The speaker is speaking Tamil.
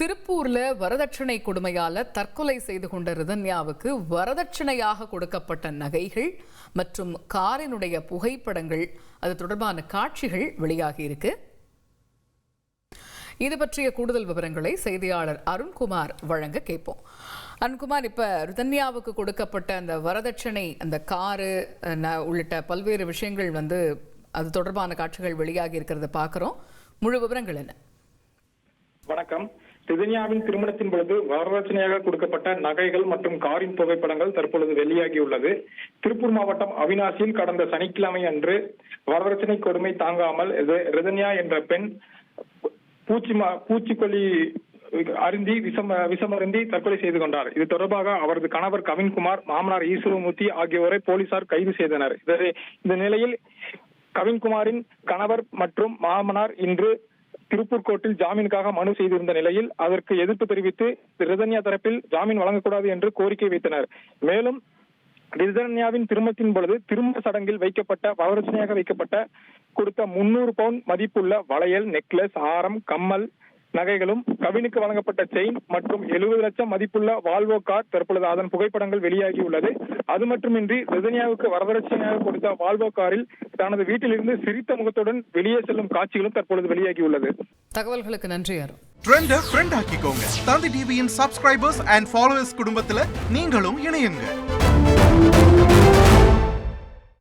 திருப்பூர்ல வரதட்சணை கொடுமையால தற்கொலை செய்து கொண்ட ரிதன்யாவுக்கு வரதட்சணையாக கொடுக்கப்பட்ட நகைகள் மற்றும் காரினுடைய புகைப்படங்கள் அது தொடர்பான காட்சிகள் வெளியாகி இருக்கு. இது பற்றிய கூடுதல் விவரங்களை செய்தியாளர் அருண்குமார் வழங்க கேட்போம். அருண்குமார் இப்ப ரிதன்யாவுக்கு கொடுக்கப்பட்ட அந்த வரதட்சணை அந்த காரு உள்ளிட்ட பல்வேறு விஷயங்கள் வந்து அது தொடர்பான காட்சிகள் வெளியாகி இருக்கிறத பார்க்குறோம் முழு விவரங்கள் என்ன? வணக்கம். சிதன்யாவின் திருமணத்தின் பொழுது வரதட்சணையாக கொடுக்கப்பட்ட நகைகள் மற்றும் காரின் புகைப்படங்கள் தற்பொழுது வெளியாகியுள்ளது. திருப்பூர் மாவட்டம் அவினாசியில் கடந்த சனிக்கிழமை அன்று வரதட்சணை கொடுமை தாங்காமல் ரிதன்யா என்ற பெண் பூச்சி பூச்சிக்கொல்லி அருந்தி விஷம் விஷமருந்தி தற்கொலை செய்து கொண்டார். இது தொடர்பாக அவரது கணவர் கவின்குமார் மாமனார் ஈஸ்வரமூர்த்தி ஆகியோரை போலீசார் கைது செய்தனர். இதை- இந்த நிலையில் கவின்குமாரின் கணவர் மற்றும் மாமனார் இன்று திருப்பூர் கோர்ட்டில் ஜாமீனுக்காக மனு செய்திருந்த நிலையில் அதற்கு எதிர்ப்பு தெரிவித்து ரிதன்யா தரப்பில் ஜாமீன் வழங்கக்கூடாது என்று கோரிக்கை வைத்தனர். மேலும் ரிதன்யாவின் திருமத்தின் பொழுது திருமண சடங்கில் வைக்கப்பட்ட வரதட்சணையாக வைக்கப்பட்ட கொடுத்த முன்னூறு பவுன் மதிப்புள்ள வளையல் நெக்லஸ் ஆரம் கம்மல் நகைகளும் கவினுக்கு வழங்கப்பட்ட செயின் மற்றும் எழுபது லட்சம் மதிப்புள்ள வால்வோ கார் தற்பொழுது அதன் புகைப்படங்கள் வெளியாகியுள்ளது அது மட்டுமின்றி ரிதன்யாவுக்கு வரதட்சணையாக கொடுத்த வால்வோ காரில் தனது வீட்டிலிருந்து சிரித்த முகத்துடன் வெளியே செல்லும் காட்சிகளும் தற்பொழுது வெளியாகியுள்ளது தகவல்களுக்கு நன்றி அருண். ட்ரெண்ட ஃப்ரெண்ட் ஆக்கிக்கோங்க. தந்தி டிவியின் சப்ஸ்கிரைபர்ஸ் அண்ட் ஃபாலோவர்ஸ் குடும்பத்துல நீங்களும் இணையுங்க.